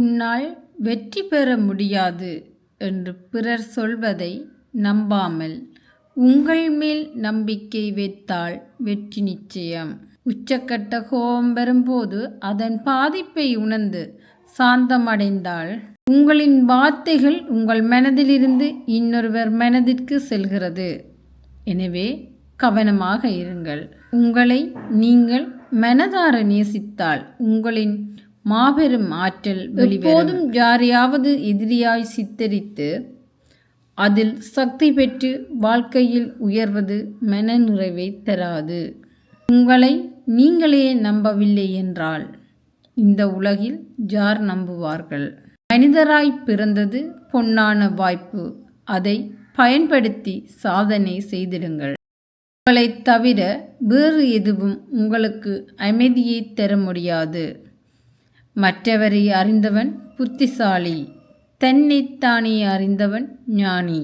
உன்னால் வெற்றி பெற முடியாது என்று பிறர் சொல்வதை நம்பாமல் உங்கள் மேல் நம்பிக்கை வைத்தால் வெற்றி நிச்சயம். உச்சக்கட்ட கோபம் வரும்போது அதன் பாதிப்பை உணர்ந்து சாந்தமடைந்தால் உங்களின் வார்த்தைகள் உங்கள் மனதிலிருந்து இன்னொருவர் மனதிற்கு செல்கிறது. எனவே கவனமாக இருங்கள். உங்களை நீங்கள் மனதார நேசித்தால் உங்களின் மாபெரும் ஆற்றல் எப்போதும் யாரையாவது எதிரியாய் சித்தரித்து அதில் சக்தி பெற்று வாழ்க்கையில் உயர்வது மன நிறைவை தராது. உங்களை நீங்களே நம்பவில்லை என்றால் இந்த உலகில் யார் நம்புவார்கள்? மனிதராய் பிறந்தது பொன்னான வாய்ப்பு. அதை பயன்படுத்தி சாதனை செய்திடுங்கள். உங்களை தவிர வேறு எதுவும் உங்களுக்கு அமைதியை தர முடியாது. மற்றவரை அறிந்தவன் புத்திசாலி தன்னைத்தானே அறிந்தவன் ஞானி.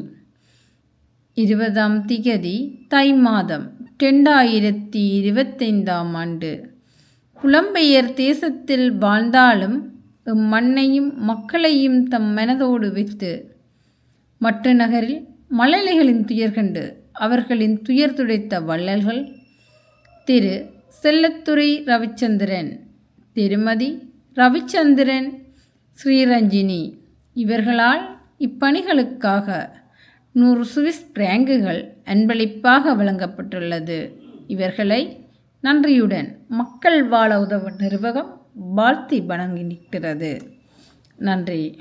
இருபதாம் திகதி தை மாதம் ரெண்டாயிரத்தி இருபத்தைந்தாம் ஆண்டு. புலம்பெயர் தேசத்தில் வாழ்ந்தாலும் மண்ணையும் மக்களையும் தம் மனதோடு வைத்து மற்ற நகரில் மழலைகளின் துயர் கண்டு அவர்களின் துயர் துடைத்த வள்ளல்கள் திரு செல்லத்துறை ரவிச்சந்திரன் திருமதி ரவிச்சந்திரன் ஸ்ரீரஞ்சினி. இவர்களால் இப்பணிகளுக்காக நூறு சுவிஸ் பிராங்குகள் அன்பளிப்பாக வழங்கப்பட்டுள்ளது. இவர்களை நன்றியுடன் மக்கள் வாழ உதவும் நிர்வாகம் வாழ்த்தி வணங்கி நிற்கிறது நன்றி.